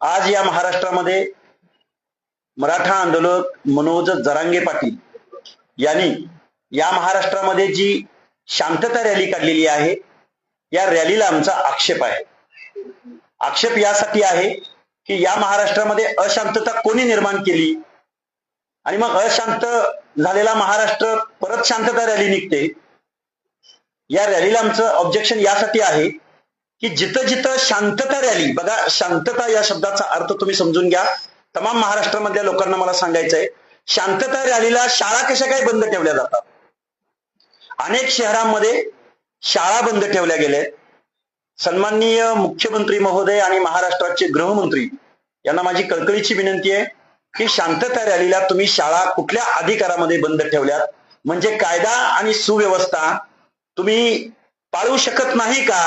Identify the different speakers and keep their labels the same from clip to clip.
Speaker 1: आज या महाराष्ट्रामध्ये मराठा आंदोलक मनोज जरांगे पाटील यांनी या महाराष्ट्रामध्ये जी शांतता रॅली काढलेली आहे या रॅलीला आमचा आक्षेप आहे. आक्षेप यासाठी आहे की या महाराष्ट्रामध्ये अशांतता कोणी निर्माण केली? आणि मग अशांत झालेला महाराष्ट्र परत शांतता रॅली निघते. या रॅलीला आमचं ऑब्जेक्शन यासाठी आहे की जिथं जिथं शांतता रॅली बघा शांतता या शब्दाचा अर्थ तुम्ही समजून घ्या. तमाम महाराष्ट्रामधल्या लोकांना मला सांगायचंय शांतता रॅलीला शाळा कशा काय बंद ठेवल्या जातात? अनेक शहरांमध्ये शाळा बंद ठेवल्या गेल्या. सन्माननीय मुख्यमंत्री महोदय आणि महाराष्ट्राचे गृहमंत्री यांना माझी कळकळीची विनंती आहे की शांतता रॅलीला तुम्ही शाळा कुठल्या अधिकारामध्ये बंद ठेवल्यात? म्हणजे कायदा आणि सुव्यवस्था तुम्ही पाळू शकत नाही का?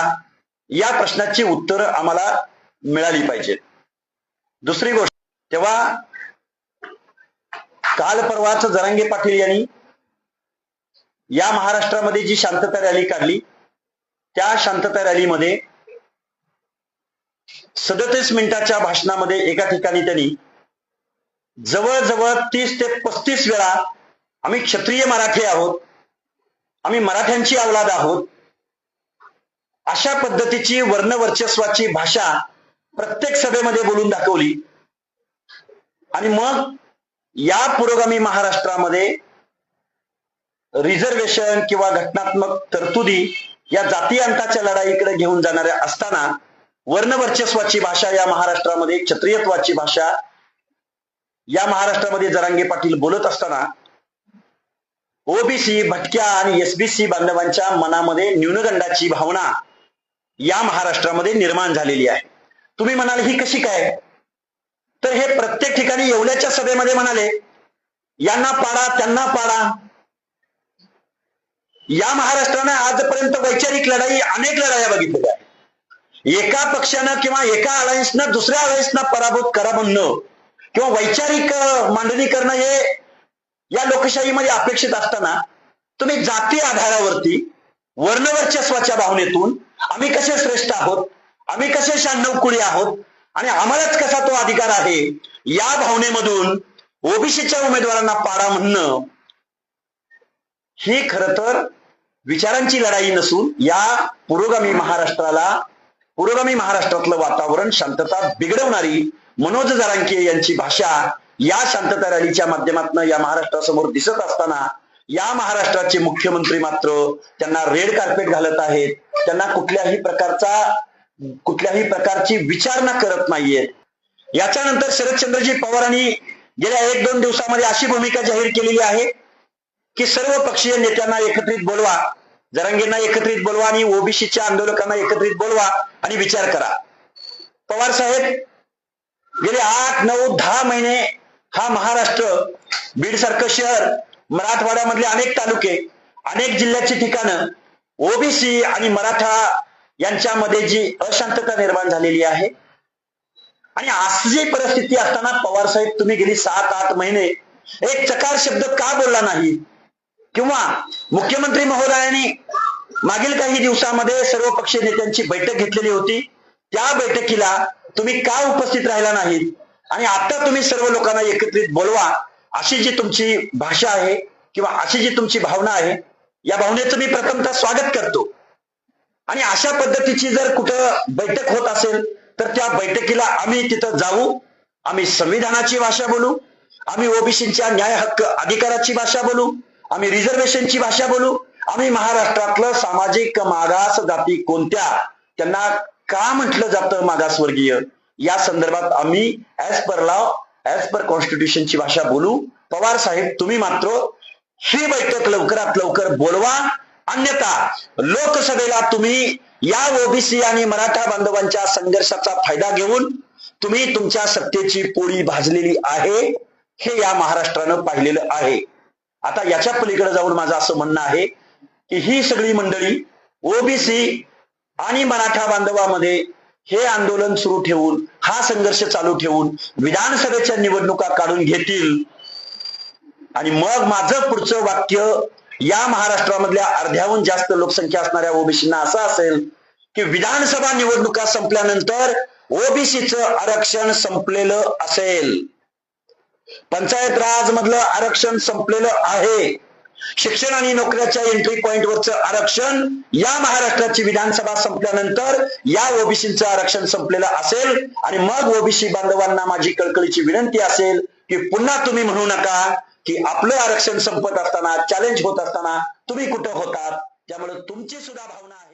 Speaker 1: या प्रश्नाची उत्तरं आम्हाला मिळाली पाहिजेत. दुसरी गोष्ट तेव्हा काल परवाच जरांगे पाटील यांनी या महाराष्ट्रामध्ये जी शांतता रॅली काढली त्या शांतता रॅलीमध्ये सदतीस मिनिटाच्या भाषणामध्ये एका ठिकाणी त्यांनी जवळजवळ तीस ते पस्तीस वेळा आम्ही क्षत्रिय मराठी आहोत आम्ही मराठ्यांची अवलाद आहोत अशा पद्धतीची वर्णवर्चस्वाची भाषा प्रत्येक सभेमध्ये बोलून दाखवली. आणि मग या पुरोगामी महाराष्ट्रामध्ये रिझर्वेशन किंवा घटनात्मक तरतुदी या जाती अंताच्या लढाईकडे घेऊन जाणाऱ्या असताना वर्णवर्चस्वाची भाषा या महाराष्ट्रामध्ये क्षत्रियत्वाची भाषा या महाराष्ट्रामध्ये जरांगे पाटील बोलत असताना ओबीसी भटक्या आणि एसबीसी बांधवांच्या मनामध्ये न्यूनगंडाची भावना या महाराष्ट्रामध्ये निर्माण झालेली आहे. तुम्ही म्हणाल ही कशी काय? तर हे प्रत्येक ठिकाणी येवल्याच्या सभेमध्ये म्हणाले यांना पाडा त्यांना पाडा. या महाराष्ट्रानं आजपर्यंत वैचारिक लढाई अनेक लढाया बघितलेल्या आहेत. एका पक्षानं किंवा एका अलायन्सनं दुसऱ्या अलायन्सना पराभूत करा म्हणणं किंवा वैचारिक मांडणी करणं हे या लोकशाहीमध्ये अपेक्षित असताना तुम्ही जाती आधारावरती वर्णवर्चस्वाच्या भावनेतून आम्ही कसे श्रेष्ठ आहोत? आम्ही कसे शहाण्णव कुळी आहोत? आणि आम्हालाच कसा तो अधिकार आहे? या भावनेमधून ओबीसीच्या उमेदवारांना पाडा म्हणणं ही खर तर विचारांची लढाई नसून या पुरोगामी महाराष्ट्राला पुरोगामी महाराष्ट्रातलं वातावरण शांतता बिघडवणारी मनोज जरांके यांची भाषा या शांतता रॅलीच्या माध्यमातून या महाराष्ट्रासमोर दिसत असताना या महाराष्ट्राचे मुख्यमंत्री मात्र त्यांना रेड कार्पेट घालत आहेत. त्यांना कुठल्याही प्रकारचा कुठल्याही प्रकारची विचारणा करत नाहीयेत. याच्यानंतर शरदचंद्रजी पवारांनी गेल्या एक दोन दिवसामध्ये अशी भूमिका जाहीर केलेली आहे की सर्व पक्षीय नेत्यांना एकत्रित बोलवा. जरांगेंना एकत्रित बोलवा आणि ओबीसीच्या आंदोलकांना एकत्रित बोलवा आणि विचार करा. पवार साहेब गेले आठ नऊ दहा महिने हा महाराष्ट्र बीड सारखं शहर मराठवाड्यामधले अनेक तालुके अनेक जिल्ह्याची ठिकाणं ओबीसी आणि मराठा यांच्यामध्ये जी अशांतता निर्माण झालेली आहे. आणि अशी परिस्थिती असताना पवार साहेब तुम्ही गेली सात आठ महिने एक चकार शब्द का बोलला नाही? किंवा मुख्यमंत्री महोदयांनी मागील काही दिवसामध्ये सर्व पक्षीय नेत्यांची बैठक घेतलेली होती. त्या बैठकीला तुम्ही का उपस्थित राहिला नाहीत आणि आता तुम्ही सर्व लोकांना एकत्रित बोलवा. अशी जी तुमची भाषा आहे किंवा अशी जी तुमची भावना आहे या भावनेचं मी प्रथमतः स्वागत करतो. आणि अशा पद्धतीची जर कुठं बैठक होत असेल तर त्या बैठकीला आम्ही तिथं जाऊ. आम्ही संविधानाची भाषा बोलू. आम्ही ओबीसीच्या न्याय हक्क अधिकाराची भाषा बोलू. आम्ही रिझर्वेशनची भाषा बोलू. आम्ही महाराष्ट्रातलं सामाजिक मागास जाती कोणत्या त्यांना का म्हटलं जातं मागासवर्गीय? या संदर्भात आम्ही as per law as per कॉन्स्टिट्यूशनची भाषा बोलू. पवार साहेब तुम्ही मात्र ही बैठक लवकरात लवकर बोलवा. अन्यथा लोकसभेला तुम्ही या ओबीसी आणि मराठा बांधवांच्या संघर्षाचा फायदा घेऊन तुम्ही तुमच्या सत्तेची पोळी भाजलेली आहे. हे या महाराष्ट्रानं पाहिलेलं आहे. आता याच्या पलीकडे जाऊन माझं असं म्हणणं आहे की ही सगळी मंडळी ओबीसी आणि मराठा बांधवामध्ये हे आंदोलन सुरू ठेवून हा संघर्ष चालू ठेवून विधानसभेच्या निवडणुका काढून घेतील. आणि मग माझं पुढचं वाक्य या महाराष्ट्रामधल्या अर्ध्याहून जास्त लोकसंख्या असणाऱ्या ओबीसींना असं असेल की विधानसभा निवडणुका संपल्यानंतर ओबीसीचं आरक्षण संपलेलं असेल. पंचायत राज मधलं आरक्षण संपलेलं आहे. शिक्षण आणि नोकऱ्याच्या एंट्री पॉइंट वरचं आरक्षण या महाराष्ट्राची विधानसभा संपल्यानंतर या ओबीसीचं आरक्षण संपलेलं असेल आणि मग ओबीसी बांधवांना माझी कळकळीची विनंती असेल की पुन्हा तुम्ही म्हणू नका की आपलं आरक्षण संपत असताना चॅलेंज होत असताना तुम्ही कुठं होतात? त्यामुळे तुमची सुद्धा भावना आहे.